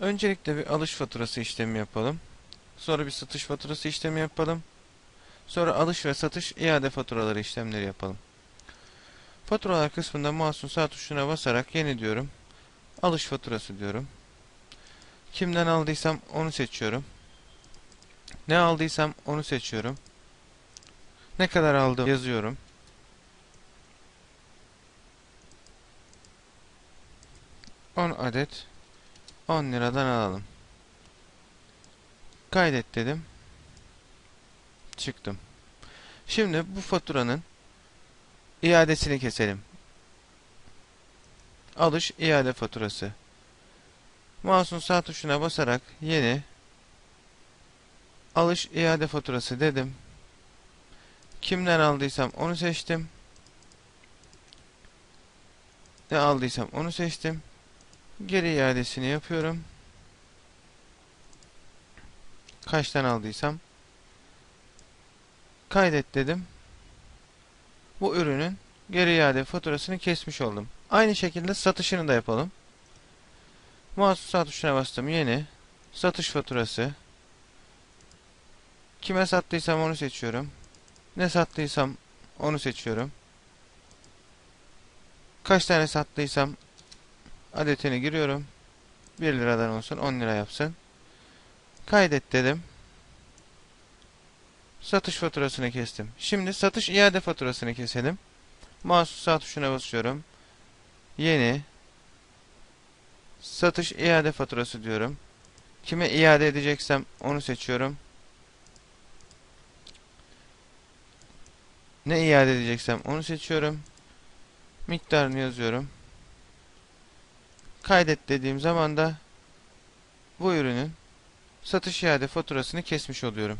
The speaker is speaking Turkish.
Öncelikle bir alış faturası işlemi yapalım. Sonra bir satış faturası işlemi yapalım. Sonra alış ve satış iade faturaları işlemleri yapalım. Faturalar kısmında mouse'un sağ tuşuna basarak yeni diyorum. Alış faturası diyorum. Kimden aldıysam onu seçiyorum. Ne aldıysam onu seçiyorum. Ne kadar aldım yazıyorum. On adet 10 liradan alalım. Kaydet dedim. Çıktım. Şimdi bu faturanın iadesini keselim. Alış iade faturası. Mouse'un sağ tuşuna basarak yeni alış iade faturası dedim. Kimden aldıysam onu seçtim. Ne aldıysam onu seçtim. Geri iadesini yapıyorum. Kaçtan aldıysam. Kaydet dedim. Bu ürünün geri iade faturasını kesmiş oldum. Aynı şekilde satışını da yapalım. Mouse sağ tuşuna bastım. Yeni. Satış faturası. Kime sattıysam onu seçiyorum. Ne sattıysam onu seçiyorum. Kaç tane sattıysam adetini giriyorum. 1 liradan olsun 10 lira yapsın. Kaydet dedim. Satış faturasını kestim. Şimdi satış iade faturasını keselim. Mouse sağ tuşuna basıyorum. Yeni. Satış iade faturası diyorum. Kime iade edeceksem onu seçiyorum. Ne iade edeceksem onu seçiyorum. Miktarını yazıyorum. Kaydet dediğim zaman da bu ürünün satış iade faturasını kesmiş oluyorum.